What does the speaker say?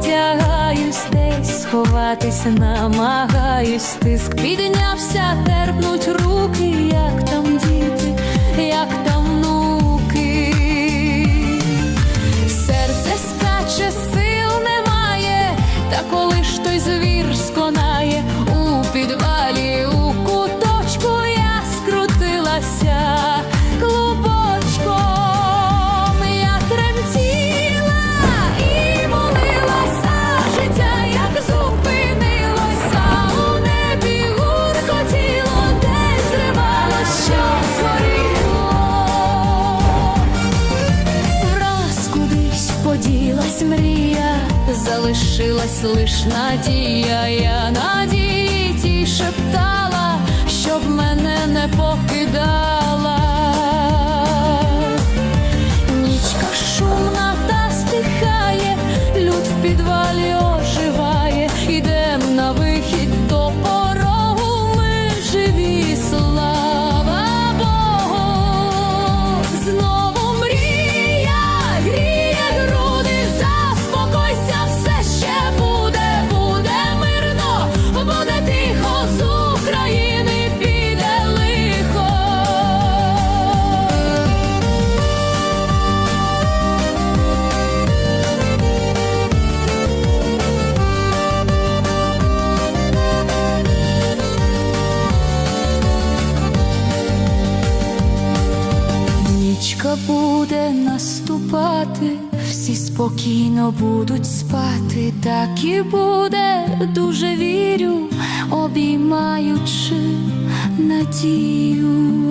Одягаюсь, десь сховатись намагаюсь, тиск піднявся, терпнуть руки, як там кудись мрія, залишилась лиш надія, я надії ті шептала, щоб мене Нічка буде наступати, всі спокійно будуть спати, так і буде, дуже вірю, обіймаючи надію.